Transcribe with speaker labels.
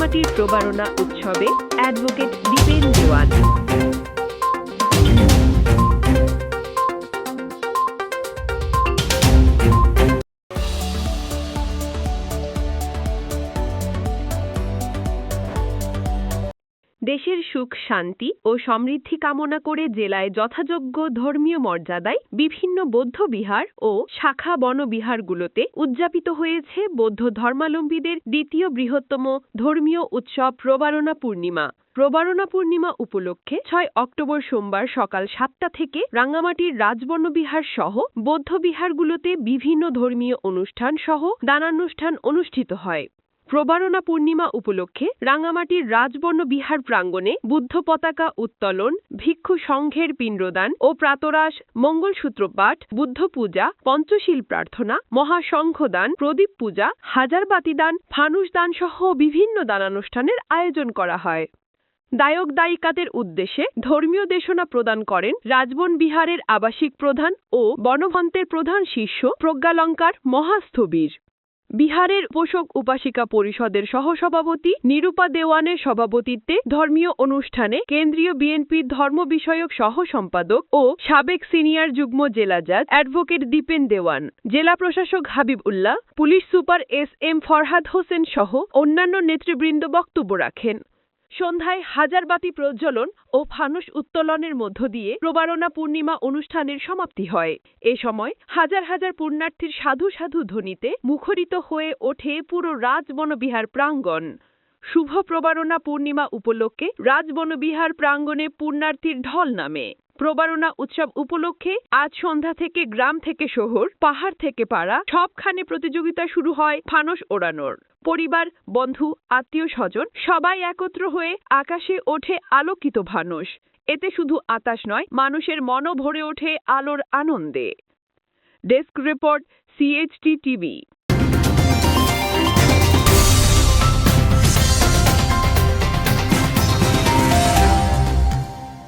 Speaker 1: রাঙামাটির প্রবারণা উৎসবে অ্যাডভোকেট দীপেন দেওয়ান দেশের সুখ, শান্তি ও সমৃদ্ধি কামনা করে জেলায় যথাযোগ্য ধর্মীয় মর্যাদায় বিভিন্ন বৌদ্ধ বিহার ও শাখা বনবিহারগুলোতে উদযাপিত হয়েছে বৌদ্ধ ধর্মাবলম্বীদের দ্বিতীয় বৃহত্তম ধর্মীয় উৎসব প্রবারণা পূর্ণিমা। প্রবারণা পূর্ণিমা উপলক্ষে ছয় অক্টোবর সোমবার সকাল সাতটা থেকে রাঙ্গামাটির রাজবর্ণবিহার সহ বৌদ্ধ বিহারগুলোতে বিভিন্ন ধর্মীয় অনুষ্ঠান সহ দানানুষ্ঠান অনুষ্ঠিত হয়। প্রবারণা পূর্ণিমা উপলক্ষে রাঙামাটির রাজবর্ণ বিহার প্রাঙ্গণে বুদ্ধ পতাকা উত্তোলন, ভিক্ষু সংঘের পিণ্ডদান ও প্রাতরাস মঙ্গলসূত্র পাঠ বুদ্ধ পূজা, পঞ্চশীল প্রার্থনা, মহাশঙ্খদান, প্রদীপ পূজা হাজারবাতি দান ফানুস দান সহ বিভিন্ন দানানুষ্ঠানের আয়োজন করা হয়। দায়ক দায়িকাদের উদ্দেশ্যে ধর্মীয় দেশনা প্রদান করেন রাজবন বিহারের আবাসিক প্রধান ও বনভন্তের প্রধান শিষ্য প্রজ্ঞালঙ্কার মহাস্থবির। বিহারের পোষক উপাসিকা পরিষদের সহসভাপতি নিরূপা দেওয়ানের সভাপতিত্বে ধর্মীয় অনুষ্ঠানে কেন্দ্রীয় বিএনপির ধর্ম বিষয়ক সহ সম্পাদক ও সাবেক সিনিয়র যুগ্ম জেলা জাজ অ্যাডভোকেট দীপেন দেওয়ান, জেলা প্রশাসক Habib Ullah police super S M Farhad Hossain সহ অন্যান্য নেতৃবৃন্দ বক্তব্য রাখেন। সন্ধ্যায় হাজারবাতি প্রজ্বলন ও ফানুস উত্তোলনের মধ্য দিয়ে প্রবারণা পূর্ণিমা অনুষ্ঠানের সমাপ্তি হয়। এ সময় হাজার হাজার পুণ্যার্থীর সাধু সাধু ধ্বনিতে মুখরিত হয়ে ওঠে পুরো রাজবনবিহার প্রাঙ্গণ। শুভ প্রবারণা পূর্ণিমা উপলক্ষে রাজবনবিহার প্রাঙ্গণে পুণ্যার্থীর ঢল নামে। প্রবারণা উৎসব উপলক্ষে আজ সন্ধ্যা থেকে গ্রাম থেকে শহর, পাহাড় থেকে পাড়া, সবখানে প্রতিযোগিতা শুরু হয় ফানস ওড়ানোর। পরিবার, বন্ধু, আত্মীয় স্বজন সবাই একত্র হয়ে আকাশে ওঠে আলোকিত ভানস এতে শুধু আতাশ নয়, মানুষের মনও ভরে ওঠে আলোর আনন্দে। Desk report CHT TV